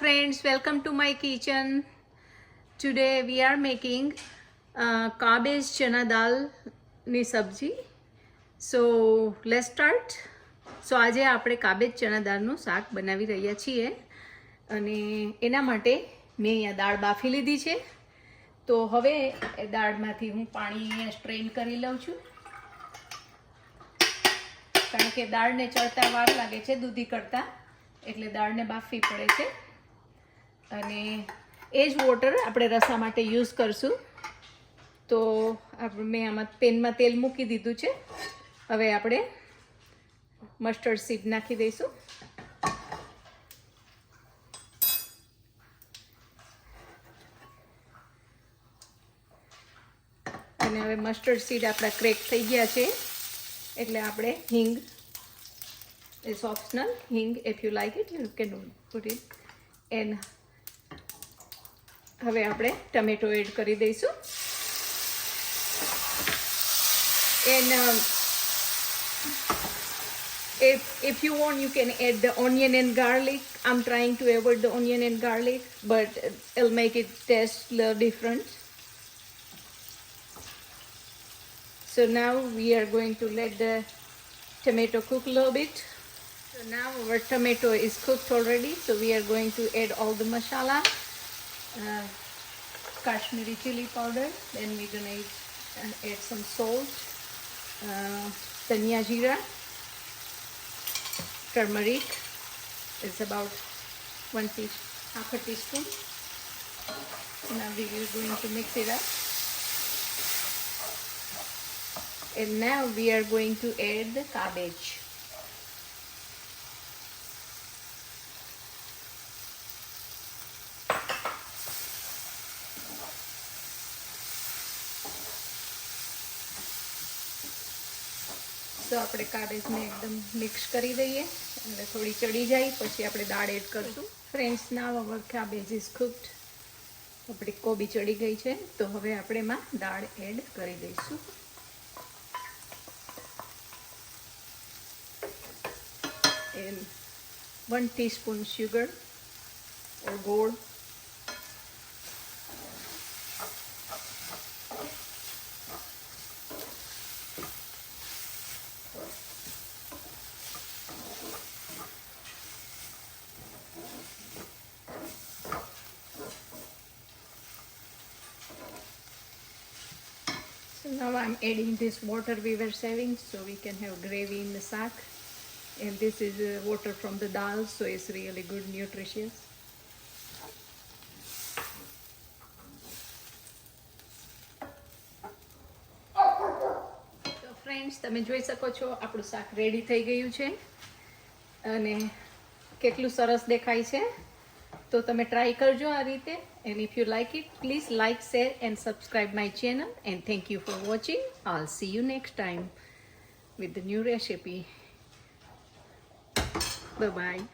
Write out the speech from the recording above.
friends welcome to my kitchen today we are making uh, cabbage chana dal ની સબ્જી so let start સો આજે આપણે કાબેજ ચણા દાળનું શાક બનાવી રહ્યા છીએ અને એના માટે મેં અહીંયા દાળ બાફી લીધી છે તો હવે એ દાળમાંથી હું પાણી સ્ટ્રેન કરી લઉં છું કારણ કે દાળને ચડતા વાર લાગે છે દૂધી કરતાં એટલે દાળને બાફવી પડે છે અને એ જ વોટર આપણે રસા માટે યુઝ કરશું તો મેં આમાં પેનમાં તેલ મૂકી દીધું છે હવે આપણે મસ્ટર્ડ સીડ નાખી દઈશું અને હવે મસ્ટર્ડ સીડ આપણા ક્રેક થઈ ગયા છે એટલે આપણે hing is optional hing if you like it you can put it and હવે આપણે ટમેટો એડ કરી દઈશું and um, if if you want you can add the onion and garlic i'm trying to avoid the onion and garlic but it'll make it taste little different so now we are going to let the tomato cook a little bit so now our tomato is cooked already so we are going to add all the masala uh, Kashmiri chili powder. Then we're gonna eat, uh, add some salt, uh, dhania jeera, turmeric. It's about one teaspoon, half a teaspoon. Now we are going to mix it up. And now we are going to add the cabbage. તો આપણે કારેજને એકદમ mix કરી દઈએ અને થોડી ચડી જાય પછી આપણે દાળ એડ કરીશું ફ્રેન્ડ્સ ના વખતે આ બેઝીસ કુક્ડ આપણી કોબી ચડી ગઈ છે તો હવે આપણે એમાં દાળ એડ કરી દઈશું એમ વન ટીસ્પૂન સુગર ગોળ So now I'm adding this water we were saving so we can have gravy in the sack. And this is uh, water from the dal, so it's really good, nutritious. તો friends તમે જોઈ શકો છો આપણું શાક ready થઈ ગયું છે અને કેટલું સરસ દેખાય છે તો તમે ટ્રાય કરજો આ રીતે and if you like it please like share and subscribe my channel and thank you for watching all see you next time with the new recipe by